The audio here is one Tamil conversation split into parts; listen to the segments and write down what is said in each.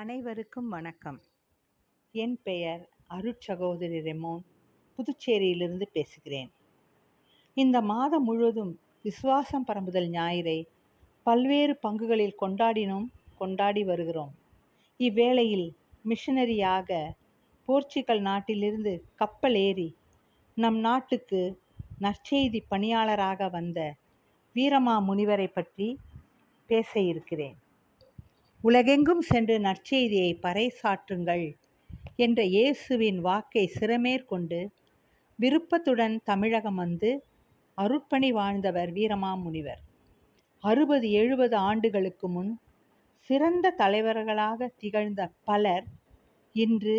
அனைவருக்கும் வணக்கம். என் பெயர் அருட்சகோதரி ரெமோன். புதுச்சேரியிலிருந்து பேசுகிறேன். இந்த மாதம் முழுவதும் விசுவாசம் பரம்புதல் ஞாயிறை பல்வேறு பங்குகளில் கொண்டாடினோம் கொண்டாடி வருகிறோம். இவ்வேளையில் மிஷனரியாக போர்ச்சுகல் நாட்டிலிருந்து கப்பல் ஏறி நம் நாட்டுக்கு நற்செய்தி பணியாளராக வந்த வீரமா முனிவரை பற்றி பேச இருக்கிறேன். உலகெங்கும் சென்று நற்செய்தியை பறைசாற்றுங்கள் என்ற இயேசுவின் வாக்கை சிறமேற்கொண்டு விருப்பத்துடன் தமிழகம் வந்து அருட்பணி வாழ்ந்தவர் வீரமாமுனிவர். அறுபது எழுபது ஆண்டுகளுக்கு முன் சிறந்த தலைவர்களாக திகழ்ந்த பலர் இன்று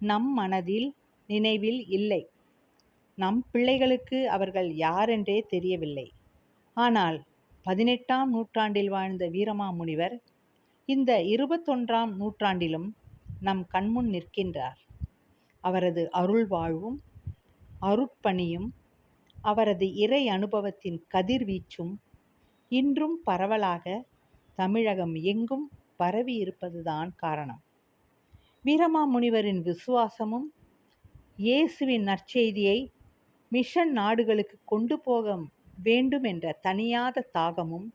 நம் மனதில் நினைவில் இல்லை. நம் பிள்ளைகளுக்கு அவர்கள் யாரென்றே தெரியவில்லை. ஆனால் பதினெட்டாம் நூற்றாண்டில் வாழ்ந்த வீரமாமுனிவர் இந்த இருபத்தொன்றாம் நூற்றாண்டிலும் நம் கண்முன் நிற்கின்றார். அவரது அருள் வாழ்வும் அருட்பணியும் அவரது இறை அனுபவத்தின் கதிர்வீச்சும் இன்றும் பரவலாக தமிழகம் எங்கும் பரவி இருப்பதுதான் காரணம். வீரமாமுனிவரின் விசுவாசமும் இயேசுவின் நற்செய்தியை மிஷன் நாடுகளுக்கு கொண்டு போக வேண்டும் என்ற தனியாத தாகமும்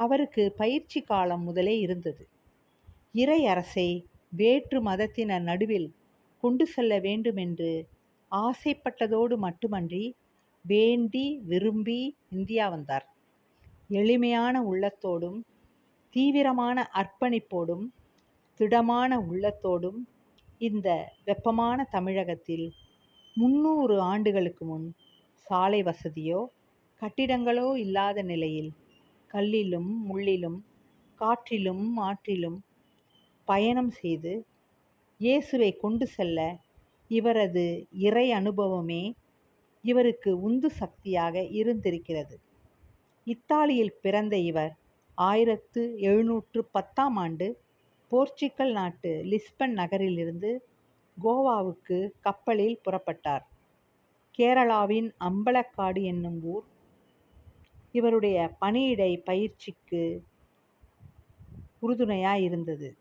அவருக்கு பயிற்சி காலம் முதலே இருந்தது. இறை அரசை வேற்று மதத்தினர் நடுவில் கொண்டு செல்ல வேண்டுமென்று ஆசைப்பட்டதோடு மட்டுமன்றி வேண்டி விரும்பி இந்தியா வந்தார். எளிமையான உள்ளத்தோடும் தீவிரமான அர்ப்பணிப்போடும் திடமான உள்ளத்தோடும் இந்த வெப்பமான தமிழகத்தில் முன்னூறு ஆண்டுகளுக்கு முன் சாலை வசதியோ கட்டிடங்களோ இல்லாத நிலையில் கல்லிலும் முள்ளிலும் காற்றிலும் ஆற்றிலும் பயணம் செய்து இயேசுவை கொண்டு செல்ல இவரது இறை அனுபவமே இவருக்கு உந்து சக்தியாக இருந்திருக்கிறது. இத்தாலியில் பிறந்த இவர் ஆயிரத்து எழுநூற்று பத்தாம் ஆண்டு போர்ச்சுக்கல் நாட்டு லிஸ்பன் நகரிலிருந்து கோவாவுக்கு கப்பலில் புறப்பட்டார். கேரளாவின் அம்பலக்காடு என்னும் ஊர் இவருடைய பணியிடை பயிற்சிக்கு உறுதுணையாக இருந்தது.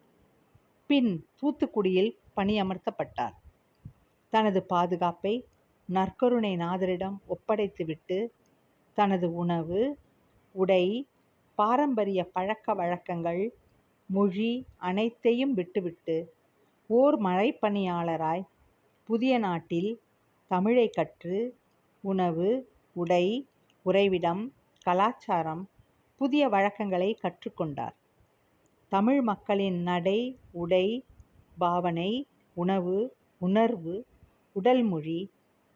பின் தூத்துக்குடியில் பணியமர்த்தப்பட்டார். தனது பாதுகாப்பை நற்கருணை நாதரிடம் ஒப்படைத்துவிட்டு தனது உணவு உடை பாரம்பரிய பழக்க வழக்கங்கள் மொழி அனைத்தையும் விட்டுவிட்டு ஓர் மழைப்பணியாளராய் புதிய நாட்டில் தமிழை கற்று உணவு உடை உறைவிடம் கலாச்சாரம் புதிய வழக்கங்களை கற்றுக்கொண்டார். தமிழ் மக்களின் நடை உடை பாவனை உணவு உணர்வு உடல்மொழி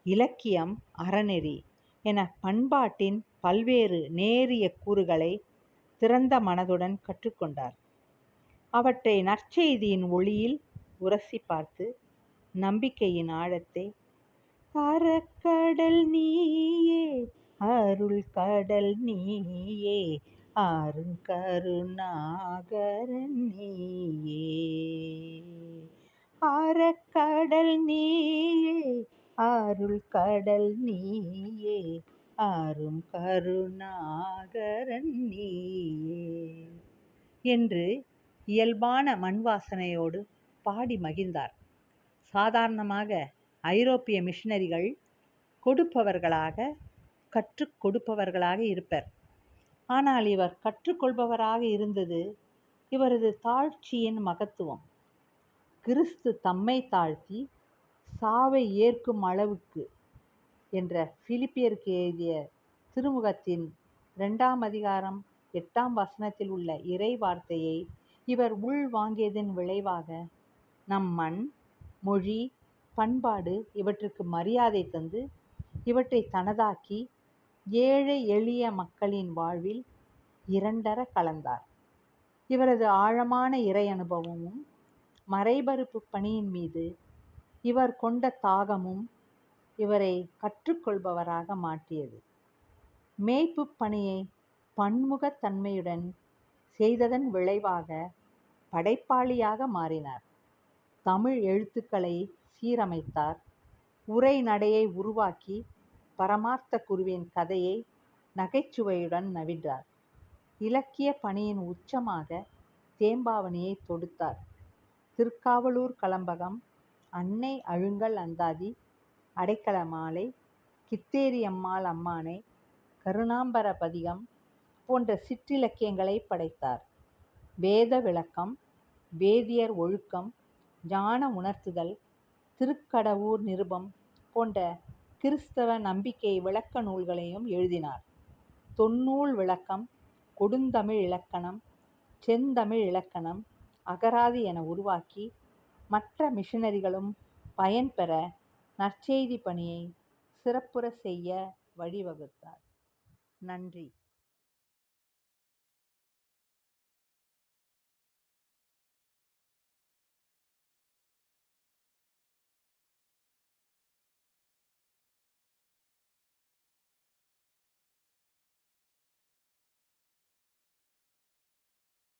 இலக்கியம் அறநெறி என பண்பாட்டின் பல்வேறு நேரிய கூறுகளை திறந்த மனதுடன் கற்றுக்கொண்டார். அவற்றை நற்செய்தியின் ஒளியில் உரசி பார்த்து நம்பிக்கையின் ஆழத்தை அறக்கடல் நீ அருள் கடல் நீயே அருங்கருணாகரன் நீயே. அறக்கடல் நீயே அருள் கடல் நீயே ஆறும் கருணாகரன் நீயே என்று இயல்பான மண் வாசனையோடு பாடி மகிழ்ந்தார். சாதாரணமாக ஐரோப்பிய மிஷினரிகள் கொடுப்பவர்களாக கற்றுக் கொடுப்பவர்களாக இருப்பர். ஆனால் இவர் கற்றுக்கொள்பவராக இருந்தது இவரது தாழ்ச்சியின் மகத்துவம். கிறிஸ்து தம்மை தாழ்த்தி சாவை ஏற்கும் அளவுக்கு என்ற பிலிப்பியருக்கு எழுதிய திருமுகத்தின் இரண்டாம் அதிகாரம் எட்டாம் வசனத்தில் உள்ள இறை வார்த்தையை இவர் உள் வாங்கியதன் விளைவாக நம் மண் மொழி பண்பாடு இவற்றுக்கு மரியாதை தந்து இவற்றை தனதாக்கி ஏழை எளிய மக்களின் வாழ்வில் இரண்டர கலந்தார். இவரது ஆழமான இறை அனுபவமும் மறைபருப்பு பணியின் மீது இவர் கொண்ட தாகமும் இவரை கற்றுக்கொள்பவராக மாற்றியது. மேய்ப்பு பணியை பன்முகத்தன்மையுடன் செய்ததன் விளைவாக படைப்பாளியாக மாறினார். தமிழ் எழுத்துக்களை சீரமைத்தார். உரை நடையை உருவாக்கி பரமார்த்த குருவின் கதையை நகைச்சுவையுடன் நவின்றார். இலக்கிய பணியின் உச்சமாக தேம்பாவணியை தொடுத்தார். திருக்காவலூர் கலம்பகம் அன்னை அழுங்கல் அந்தாதி அடைக்கல மாலை கித்தேரி அம்மாள் அம்மானை கருணாம்பர பதிகம் போன்ற சிற்றிலக்கியங்களை படைத்தார். வேத விளக்கம் வேதியர் ஒழுக்கம் ஞான உணர்த்துதல் திருக்கடவூர் நிருபம் போன்ற கிறிஸ்தவ நம்பிக்கை விளக்க நூல்களையும் எழுதினார். தொன்னூல் விளக்கம் கொடுந்தமிழ் இலக்கணம் செந்தமிழ் இலக்கணம் அகராதி என உருவாக்கி மற்ற மிஷனரிகளும் பயன்பெற நற்செய்தி பணியை சிறப்புற செய்ய வழிவகுத்தார். நன்றி.